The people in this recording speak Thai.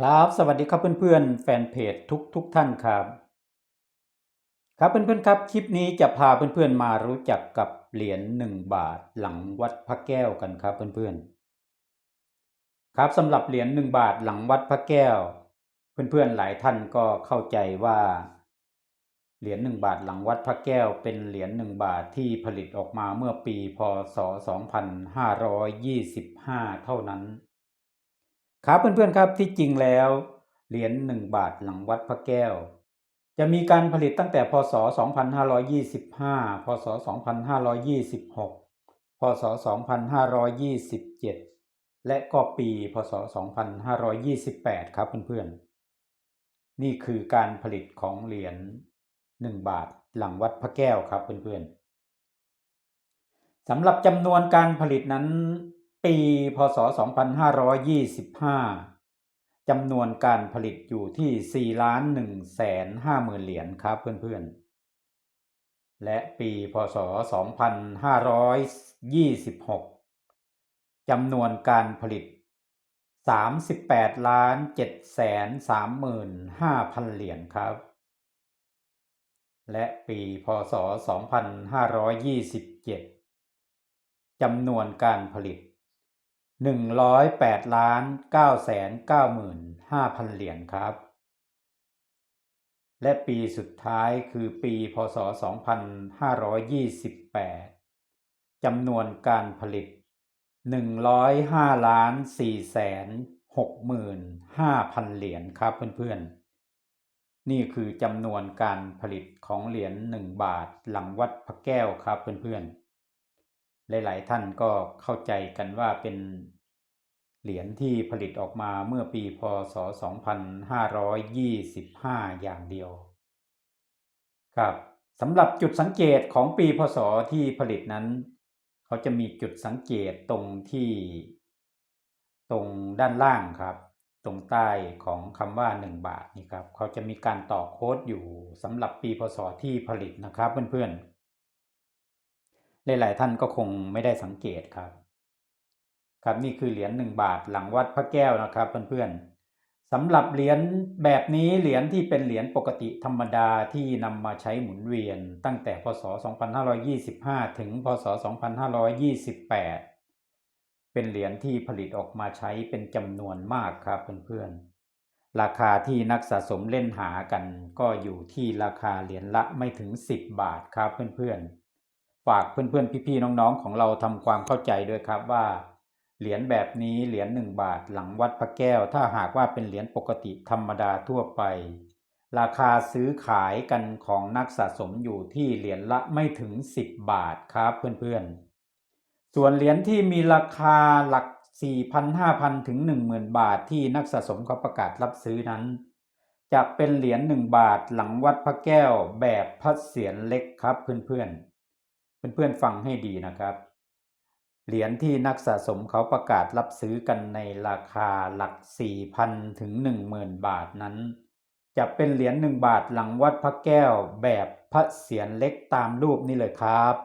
ครับสวัสดีครับเพื่อนๆ แฟนเพจทุกทุกท่านครับ ครับเพื่อนๆครับคลิปนี้จะพาเพื่อนๆมารู้จักกับเหรียญหนึ่งบาทหลังวัดพระแก้วกันครับเพื่อนๆครับสำหรับเหรียญหนึ่งบาทหลังวัดพระแก้ว เพื่อนๆหลายท่านก็เข้าใจว่าเหรียญหนึ่งบาทหลังวัดพระแก้วเป็นเหรียญหนึ่งบาทที่ผลิตออกมาเมื่อปีพศ 2525 เท่านั้น ครับเพื่อนๆครับที่จริงแล้วเหรียญหนึ่งบาทหลังวัดพระแก้ว จะมีการผลิตตั้งแต่พศ 2525 พศ 2526 พศ 2527 และก็ปี พศ 2528 ครับเพื่อนๆ นี่คือการผลิตของเหรียญ1บาทหลังวัดพระแก้วครับเพื่อนๆสำหรับจำนวนการผลิตนั้น ปีพศ 2525 จำนวนการผลิตอยู่ที่ 4 ล้าน1แสน5หมื่นเหรียญครับเพื่อนๆ และปีพศ 2526 จำนวนการผลิต 38 ล้าน7แสน3หมื่น5พันเหรียญครับ และปีพศ 2527จำนวนการผลิต หนึ่งร้อยแปดล้านเก้าแสนเก้าหมื่นห้าพันเหรียญครับ และปีสุดท้ายคือปีพศ 2528จำนวนการผลิต 105ล้าน4แสน6หมื่น5พันเหรียญครับเพื่อนๆ นี่คือจำนวนการผลิตของเหรียญ1บาทหลังวัดพระแก้วครับเพื่อนๆ หลาย ๆ ท่านก็เข้าใจกันว่าเป็นเหรียญที่ผลิตออกมาเมื่อปีพศ 2525 อย่างเดียว ครับสำหรับจุดสังเกตของปีพศที่ผลิตนั้น เขาจะมีจุดสังเกตตรงที่ตรงด้านล่างครับ ตรงใต้ของคำว่า 1 บาทนี่ครับ เขาจะมีการต่อโค้ดอยู่สำหรับปีพศที่ผลิตนะครับเพื่อน ๆ หลายๆท่านก็คงไม่ได้สังเกตครับ ครับนี่คือเหรียญหนึ่งบาทหลังวัดพระแก้วนะครับเพื่อนๆสำหรับเหรียญแบบนี้เหรียญที่เป็นเหรียญปกติธรรมดาที่นำมาใช้หมุนเวียน ตั้งแต่พศ 2525 ถึงพศ 2528 เป็นเหรียญที่ผลิตออกมาใช้เป็นจำนวนมากครับเพื่อนๆราคาที่นักสะสมเล่นหากันก็อยู่ที่ราคาเหรียญละไม่ถึง 10 บาทครับเพื่อนๆ ฝากเพื่อนๆพี่ๆน้องๆ ของเราทำความเข้าใจด้วยครับว่าเหรียญแบบนี้เหรียญหนึ่งบาทหลังวัดพระแก้ว ถ้าหากว่าเป็นเหรียญปกติธรรมดาทั่วไป ราคาซื้อขายกันของนักสะสมอยู่ที่เหรียญละไม่ถึง 10 บาทครับเพื่อนๆ ส่วนเหรียญที่มีราคาหลัก 4,000 5,000 ถึง 10,000 บาทที่นักสะสมเขาประกาศรับซื้อนั้น จะเป็นเหรียญ1บาทหลังวัดพระแก้วแบบพัดเสียนเล็กครับเพื่อนๆ เพื่อนๆฟังให้ดีนะครับ เหรียญที่นักสะสมเขาประกาศรับซื้อกันในราคาหลัก 4,000 ถึง 10,000 บาทนั้น จะเป็นเหรียญ1บาทหลังวัดพระแก้วแบบพระเศียรเล็กตามรูปนี่เลยครับ